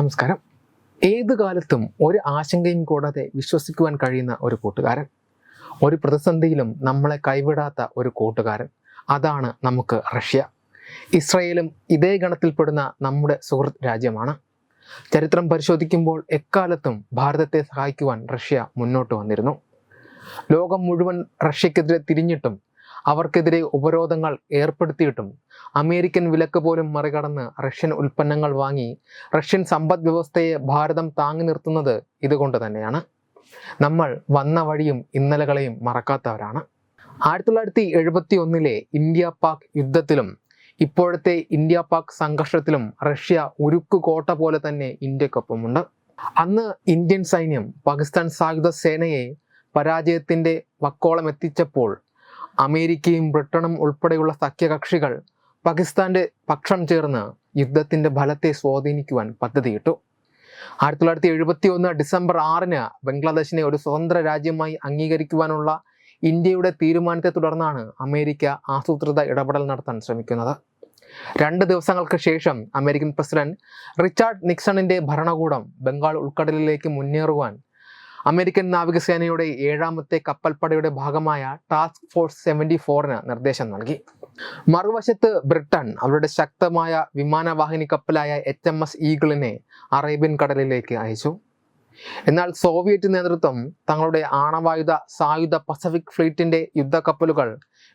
നമസ്കാരം. ഏത് കാലത്തും ഒരു ആശങ്കയും കൂടാതെ വിശ്വസിക്കുവാൻ കഴിയുന്ന ഒരു കൂട്ടുകാരൻ. ഒരു പ്രതിസന്ധിയിലും നമ്മളെ കൈവിടാത്ത ഒരു കൂട്ടുകാരൻ. അതാണ് നമുക്ക് റഷ്യ. ഇസ്രയേലും ഇതേ ഗണത്തിൽപ്പെടുന്ന നമ്മുടെ സുഹൃത്ത് രാജ്യമാണ്. ചരിത്രം പരിശോധിക്കുമ്പോൾ എക്കാലത്തും ഭാരതത്തെ സഹായിക്കുവാൻ റഷ്യ മുന്നോട്ട് വന്നിരുന്നു. ലോകം മുഴുവൻ റഷ്യക്കെതിരെ തിരിഞ്ഞിട്ടും അവർക്കെതിരെ ഉപരോധങ്ങൾ ഏർപ്പെടുത്തിയിട്ടും അമേരിക്കൻ വിലക്ക് പോലും മറികടന്ന് റഷ്യൻ ഉൽപ്പന്നങ്ങൾ വാങ്ങി റഷ്യൻ സമ്പദ് വ്യവസ്ഥയെ ഭാരതം താങ്ങി നിർത്തുന്നത് ഇതുകൊണ്ട് തന്നെയാണ്. നമ്മൾ വന്ന വഴിയും ഇന്നലകളെയും മറക്കാത്തവരാണ്. ആയിരത്തി തൊള്ളായിരത്തി എഴുപത്തി ഒന്നിലെ ഇന്ത്യ പാക് യുദ്ധത്തിലും ഇപ്പോഴത്തെ ഇന്ത്യ പാക് സംഘർഷത്തിലും റഷ്യ ഉരുക്കു കോട്ട പോലെ തന്നെ ഇന്ത്യക്കൊപ്പമുണ്ട്. അന്ന് ഇന്ത്യൻ സൈന്യം പാകിസ്ഥാൻ സായുധ സേനയെ പരാജയത്തിന്റെ വക്കോളം എത്തിച്ചപ്പോൾ അമേരിക്കയും ബ്രിട്ടനും ഉൾപ്പെടെയുള്ള സഖ്യകക്ഷികൾ പാകിസ്ഥാന്റെ പക്ഷം ചേർന്ന് യുദ്ധത്തിന്റെ ഫലത്തെ സ്വാധീനിക്കുവാൻ പദ്ധതിയിട്ടു. ആയിരത്തി തൊള്ളായിരത്തി എഴുപത്തി ഒന്ന് ഡിസംബർ ആറിന് ബംഗ്ലാദേശിനെ ഒരു സ്വതന്ത്ര രാജ്യമായി അംഗീകരിക്കുവാനുള്ള ഇന്ത്യയുടെ തീരുമാനത്തെ തുടർന്നാണ് അമേരിക്ക ആസൂത്രിത ഇടപെടൽ നടത്താൻ ശ്രമിക്കുന്നത്. രണ്ട് ദിവസങ്ങൾക്ക് ശേഷം അമേരിക്കൻ പ്രസിഡന്റ് റിച്ചാർഡ് നിക്സണിന്റെ ഭരണകൂടം ബംഗാൾ ഉൾക്കടലിലേക്ക് മുന്നേറുവാൻ അമേരിക്കൻ നാവികസേനയുടെ ഏഴാമത്തെ കപ്പൽപ്പടയുടെ ഭാഗമായ ടാസ്ക് ഫോഴ്സ് സെവന്റി ഫോറിന് നിർദ്ദേശം നൽകി. മറുവശത്ത് ബ്രിട്ടൻ അവരുടെ ശക്തമായ വിമാനവാഹിനി കപ്പലായ എച്ച് എം എസ് ഈഗിളിനെ അറേബ്യൻ കടലിലേക്ക് അയച്ചു. എന്നാൽ സോവിയറ്റ് നേതൃത്വം തങ്ങളുടെ ആണവായുധ സായുധ പസഫിക് ഫ്ലീറ്റിന്റെ യുദ്ധക്കപ്പലുകൾ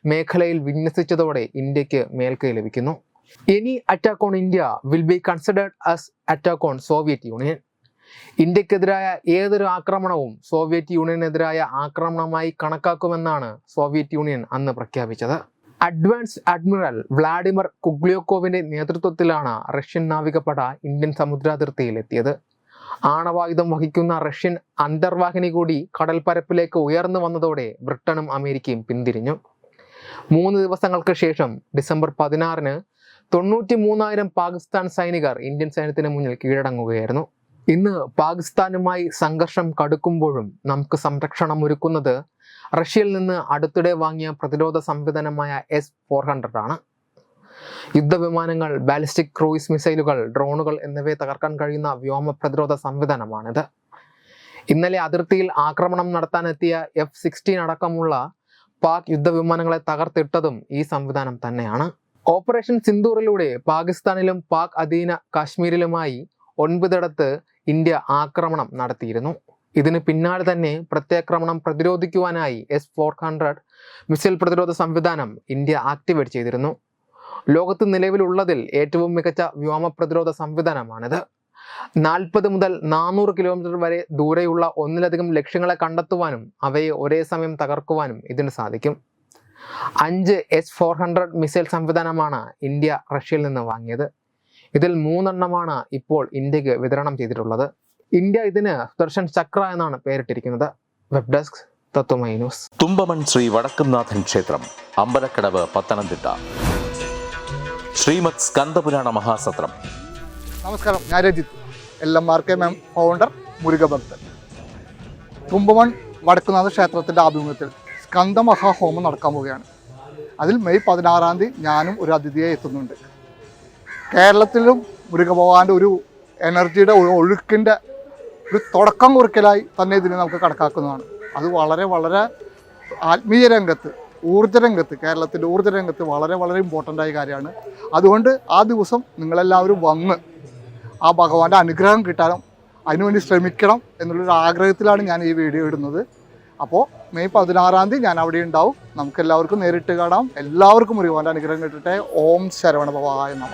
മേഖലയിൽ വിന്യസിച്ചതോടെ ഇന്ത്യയ്ക്ക് മേൽക്കൈ ലഭിക്കുന്നു. Any attack on India will be considered as attack on Soviet Union ഇന്ത്യക്കെതിരായ ഏതൊരു ആക്രമണവും സോവിയറ്റ് യൂണിയനെതിരായ ആക്രമണമായി കണക്കാക്കുമെന്നാണ് സോവിയറ്റ് യൂണിയൻ അന്ന് പ്രഖ്യാപിച്ചത്. അഡ്വാൻസ് അഡ്മിറൽ വ്ളാഡിമർ കുഗ്ലിയോക്കോവിന്റെ നേതൃത്വത്തിലാണ് റഷ്യൻ നാവികപ്പട ഇന്ത്യൻ സമുദ്രാതിർത്തിയിൽ എത്തിയത് ആണവായുധം വഹിക്കുന്ന റഷ്യൻ അന്തർവാഹിനി കൂടി കടൽപ്പരപ്പിലേക്ക് ഉയർന്നു വന്നതോടെ ബ്രിട്ടനും അമേരിക്കയും പിന്തിരിഞ്ഞു. മൂന്ന് ദിവസങ്ങൾക്ക് ശേഷം ഡിസംബർ പതിനാറിന് തൊണ്ണൂറ്റി മൂന്നായിരം പാകിസ്ഥാൻ സൈനികർ ഇന്ത്യൻ സൈന്യത്തിന് മുന്നിൽ കീഴടങ്ങുകയായിരുന്നു. ഇന്ന് പാകിസ്ഥാനുമായി സംഘർഷം കടുക്കുമ്പോഴും നമുക്ക് സംരക്ഷണം ഒരുക്കുന്നത് റഷ്യയിൽ നിന്ന് അടുത്തിടെ വാങ്ങിയ പ്രതിരോധ സംവിധാനമായ എസ് ഫോർ ഹൺഡ്രഡ് ആണ്. യുദ്ധവിമാനങ്ങൾ ബാലിസ്റ്റിക് ക്രൂയിസ് മിസൈലുകൾ ഡ്രോണുകൾ എന്നിവയെ തകർക്കാൻ കഴിയുന്ന വ്യോമ പ്രതിരോധ സംവിധാനമാണിത്. ഇന്നലെ അതിർത്തിയിൽ ആക്രമണം നടത്താനെത്തിയ എഫ് സിക്സ്റ്റീൻ അടക്കമുള്ള പാക് യുദ്ധവിമാനങ്ങളെ തകർത്തിട്ടതും ഈ സംവിധാനം തന്നെയാണ്. ഓപ്പറേഷൻ സിന്ദൂറിലൂടെ പാകിസ്ഥാനിലും പാക് അധീന കാശ്മീരിലുമായി ഒൻപതിടത്ത് ഇന്ത്യ ആക്രമണം നടത്തിയിരുന്നു. ഇതിന് പിന്നാലെ തന്നെ പ്രത്യാക്രമണം പ്രതിരോധിക്കുവാനായി എസ് ഫോർ ഹൺഡ്രഡ് മിസൈൽ പ്രതിരോധ സംവിധാനം ഇന്ത്യ ആക്ടിവേറ്റ് ചെയ്തിരുന്നു. ലോകത്ത് നിലവിലുള്ളതിൽ ഏറ്റവും മികച്ച വ്യോമ പ്രതിരോധ സംവിധാനമാണിത്. നാൽപ്പത് മുതൽ നാനൂറ് കിലോമീറ്റർ വരെ ദൂരെയുള്ള ഒന്നിലധികം ലക്ഷ്യങ്ങളെ കണ്ടെത്തുവാനും അവയെ ഒരേ സമയം തകർക്കുവാനും ഇതിന് സാധിക്കും. അഞ്ച് എസ് ഫോർ ഹൺഡ്രഡ് മിസൈൽ സംവിധാനമാണ് ഇന്ത്യ റഷ്യയിൽ നിന്ന് വാങ്ങിയത്. ഇതിൽ മൂന്നെണ്ണമാണ് ഇപ്പോൾ ഇന്ത്യയ്ക്ക് വിതരണം ചെയ്തിട്ടുള്ളത്. ഇന്ത്യ ഇതിന് സുദർശൻ ചക്ര എന്നാണ് പേരിട്ടിരിക്കുന്നത്. Web desk Tatvamayi news. Thumpamon Sree Vadakkumnathan ക്ഷേത്രം അമ്പലക്കടവ് പത്തനംതിട്ട. ശ്രീമത് സ്കന്ദപുരാണ മഹാസത്രം. നമസ്കാരം ഞാൻ Rejith. L M R K ma'am founder മുരുകഭക്തൻ Thumpamon Vadakkunatha ക്ഷേത്രത്തിന്റെ ആഭിമുഖ്യത്തിൽ സ്കന്ദമഹാഹോമം നടക്കാൻ പോവുകയാണ്. അതിൽ മെയ് പതിനാറാം തീയതി ഞാനും ഒരു അതിഥിയായി എത്തുന്നുണ്ട്. കേരളത്തിലും മുരുകഭവാന്റെ ഒരു എനർജിയുടെ ഒഴുക്കിന്റെ ഒരു തുടക്കം കുറിക്കലായി തന്നെ ഇതിനെ നമുക്ക് കണക്കാക്കുന്നതാണ്. അത് വളരെ വളരെ ആത്മീയ രംഗത്ത് ഊർജ രംഗത്ത് കേരളത്തിന്റെ ഊർജ രംഗത്ത് വളരെ വളരെ ഇമ്പോർട്ടന്റ് ആയ കാര്യമാണ്. അതുകൊണ്ട് ആ ദിവസം നിങ്ങളെല്ലാവരും വന്ന് ആ ഭഗവാന്റെ അനുഗ്രഹം കിട്ടാനും അതിനുവേണ്ടി ശ്രമിക്കണം എന്നുള്ളൊരു ആഗ്രഹത്തിലാണ് ഞാൻ ഈ വീഡിയോ ഇടുന്നത്. അപ്പോൾ മെയ് പതിനാറാം തീയതി ഞാൻ അവിടെ ഉണ്ടാവും. നമുക്ക് എല്ലാവർക്കും നേരിട്ട് കാണാം. എല്ലാവർക്കും ഒരു അനുഗ്രഹം കിട്ടട്ടെ. ഓം ശരവണ ഭവായ നമ.